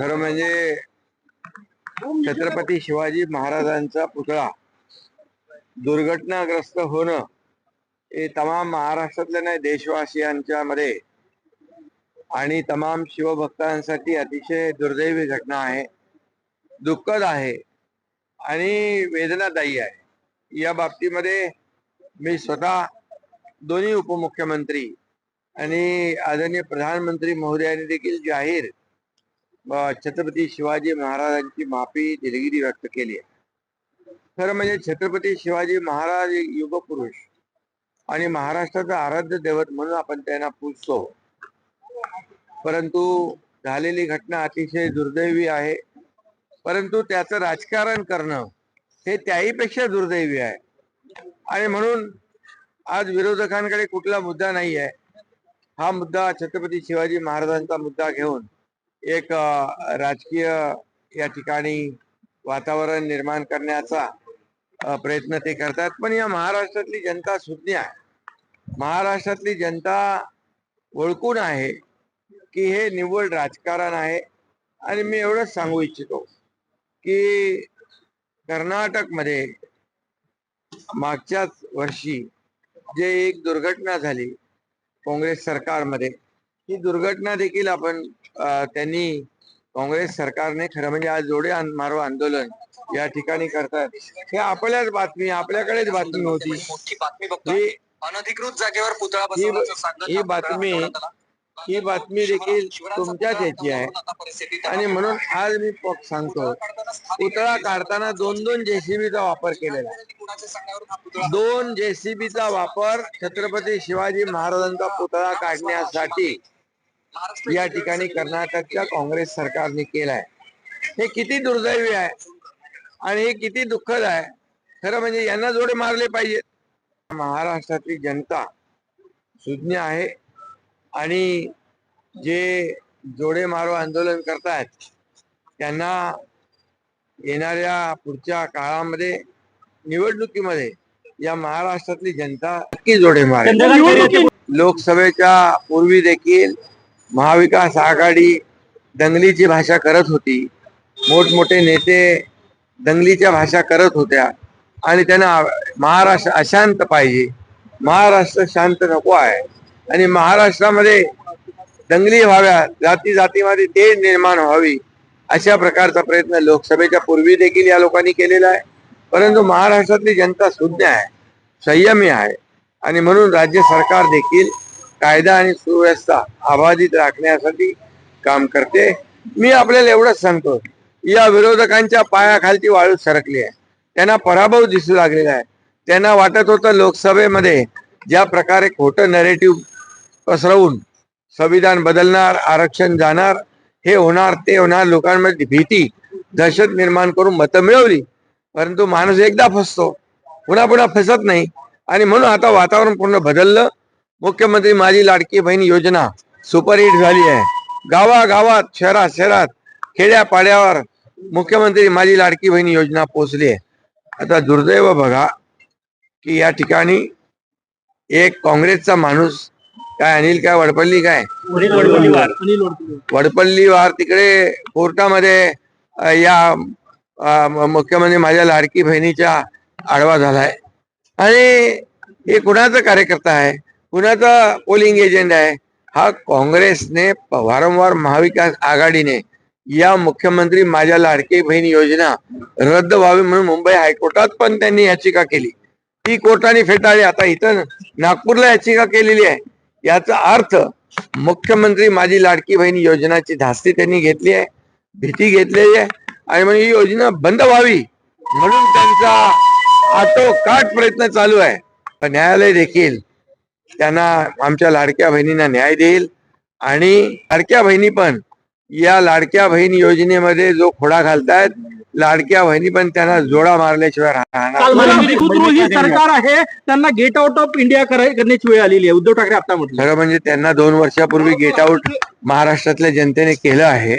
खरं म्हणजे छत्रपती शिवाजी महाराजांचा पुतळा दुर्घटनाग्रस्त होणं हे तमाम महाराष्ट्रातल्या नाही देशवासियांच्या मध्ये आणि तमाम शिवभक्तांसाठी अतिशय दुर्दैवी घटना आहे. दुःखद आहे आणि वेदनादायी आहे. या बाबतीमध्ये मी स्वतः दोन्ही उपमुख्यमंत्री आणि आदरणीय प्रधानमंत्री महोदयांनी देखील जाहीर छत्रपती शिवाजी महाराजांची माफी दिलगिरी व्यक्त केली आहे. खरं म्हणजे छत्रपती शिवाजी महाराज युगपुरुष आणि महाराष्ट्राचं आराध्य दैवत म्हणून आपण त्यांना पूजतो. परंतु झालेली घटना अतिशय दुर्दैवी आहे. परंतु त्याचं राजकारण करणं हे त्याहीपेक्षा दुर्दैवी आहे. आणि म्हणून आज विरोधकांकडे कुठला मुद्दा नाही आहे हा मुद्दा छत्रपती शिवाजी महाराजांचा मुद्दा घेऊन एक राजकीय या ठिकाणी वातावरण निर्माण करण्याचा प्रयत्न ते करतात. पण या महाराष्ट्रातली जनता सुज्ञ आहे. महाराष्ट्रातली जनता ओळखून आहे की हे निव्वळ राजकारण आहे. आणि मी एवढंच सांगू इच्छितो की कर्नाटकमध्ये मागच्याच वर्षी जे एक दुर्घटना झाली काँग्रेस सरकारमध्ये ही दुर्घटना देखील आपण त्यांनी काँग्रेस सरकारने खरं म्हणजे आज जोडे मारो आंदोलन या ठिकाणी करतात. हे आपल्याच बातमी आपल्याकडेच बातमी होती. ही अनधिकृत जागेवर पुतळा ही बातमी-. ही बातमी देखील तुमच्याच याची आहे. आणि म्हणून. आज मी सांगतो पुतळा काढताना दोन दोन जेसीबीचा वापर केलेला दोन जेसीबीचा वापर छत्रपती शिवाजी महाराजांचा पुतळा काढण्यासाठी या ठिकाणी कर्नाटकच्या काँग्रेस सरकारने केलाय. हे किती दुर्दैवी आहे आणि हे किती दुःखद आहे. खरं म्हणजे यांना जोडे मारले पाहिजेत. महाराष्ट्रातली जनता सुज्ञ आहे आणि जे जोडे मारो आंदोलन करतायत त्यांना येणाऱ्या पुढच्या काळामध्ये निवडणुकीमध्ये या महाराष्ट्रातली जनता नक्की जोडे मारेल. लोकसभेच्या पूर्वी देखील महाविकास आघाडी दंगलीची भाषा करत होती. मोठमोठे नेते दंगलीच्या भाषा करत होत्या. आणि त्यांना महाराष्ट्र अशांत पाहिजे. महाराष्ट्र शांत नको आहे. आणि महाराष्ट्रामध्ये दंगली व्हाव्या जाती जातीमध्ये तेढ निर्माण व्हावी अशा प्रकारचा प्रयत्न लोकसभेच्या पूर्वी देखील या लोकांनी केलेला आहे. परंतु महाराष्ट्रातली जनता सुज्ञ आहे संयमी आहे. आणि म्हणून राज्य सरकार देखील कायदा आणि सुव्यवस्था अबाधित राखण्यासाठी काम करते. मी आपल्याला एवढंच सांगतो या विरोधकांच्या पायाखालची वाळू सरकली आहे. त्यांना पराभव दिसू लागलेला आहे. त्यांना वाटत होतं लोकसभेमध्ये ज्या प्रकारे खोटं नरेटिव्ह पसरवून संविधान बदलणार आरक्षण जाणार हे होणार ते होणार लोकांमध्ये भीती दहशत निर्माण करून मतं मिळवली. परंतु माणूस एकदा फसतो पुन्हा पुन्हा फसत नाही. आणि म्हणून आता वातावरण पूर्ण बदललं. मुख्यमंत्री माझी लाडकी बहीण योजना सुपरहिट झाली आहे. गावागावात शहरात शहरात खेड्यापाड्यावर मुख्यमंत्री माझी लाडकी बहीण योजना पोचली आहे. आता दुर्दैव बघा की या ठिकाणी एक काँग्रेसचा माणूस काय अनिल काय वडपल्ली काय? वडपल्ली. वार तिकडे कोर्टामध्ये या मुख्यमंत्री माझ्या लाडकी बहिणीच्या आडवा झालाय. आणि हे कुणाचा कार्यकर्ता आहे? पुण्याचा पोलिंग एजंट आहे. हा काँग्रेसने वारंवार महाविकास आघाडीने या मुख्यमंत्री माझ्या लाडकी बहीण योजना रद्द व्हावी म्हणून मुंबई हायकोर्टात पण त्यांनी याचिका केली. ती कोर्टाने फेटाळली. आता इथं नागपूरला याचिका केलेली आहे. याचा अर्थ मुख्यमंत्री माझी लाडकी बहीण योजनाची धास्ती त्यांनी घेतली आहे भीती घेतलेली आहे आणि म्हणून ही योजना बंद व्हावी म्हणून त्यांचा आटोकाट प्रयत्न चालू आहे. पण न्यायालय देखील त्यांना आमच्या लाडक्या बहिणींना न्याय देईल. आणि लाडक्या बहिणी पण या लाडक्या बहीण योजनेमध्ये जो खोडा घालतायत लाडक्या बहिणी पण त्यांना जोडा मारल्याशिवाय राहणार. हिंदुत्वही सरकार आहे त्यांना गेट आउट ऑफ इंडिया करण्याची वेळ आलेली आहे. उद्धव ठाकरे आता म्हटलं. खरं म्हणजे त्यांना दोन वर्षापूर्वी गेट आऊट महाराष्ट्रातल्या जनतेने केलं आहे.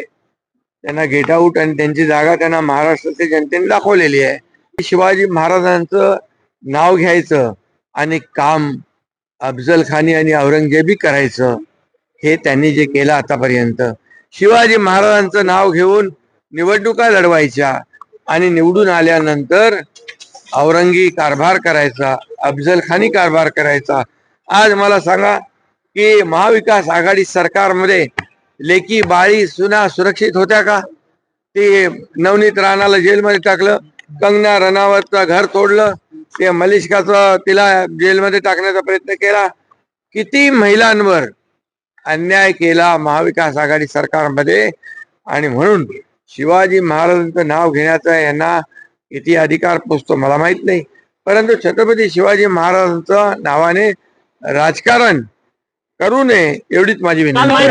त्यांना गेट आऊट आणि त्यांची जागा त्यांना महाराष्ट्रातल्या जनतेने दाखवलेली आहे. शिवाजी महाराजांचं नाव घ्यायचं आणि काम अफजल खानी आणि औरंगजेबी करायचं हे त्यांनी जे केलं आतापर्यंत. शिवाजी महाराजांचं नाव घेऊन निवडणुका लढवायच्या आणि निवडून आल्यानंतर औरंगी कारभार करायचा अफजलखानी कारभार करायचा. आज मला सांगा की महाविकास आघाडी सरकारमध्ये लेकी बाळी सुना सुरक्षित होत्या का? ते नवनीत राणाला जेलमध्ये टाकलं कंगना रणावतचं घर तोडलं ते मलिष्काचा तिला जेलमध्ये टाकण्याचा प्रयत्न केला. किती महिलांवर अन्याय केला महाविकास आघाडी सरकारमध्ये? आणि म्हणून शिवाजी महाराजांचं नाव घेण्याचा यांना किती अधिकार पोचतो मला माहीत नाही. परंतु छत्रपती शिवाजी महाराजांचं नावाने राजकारण करू नये एवढीच माझी विनंती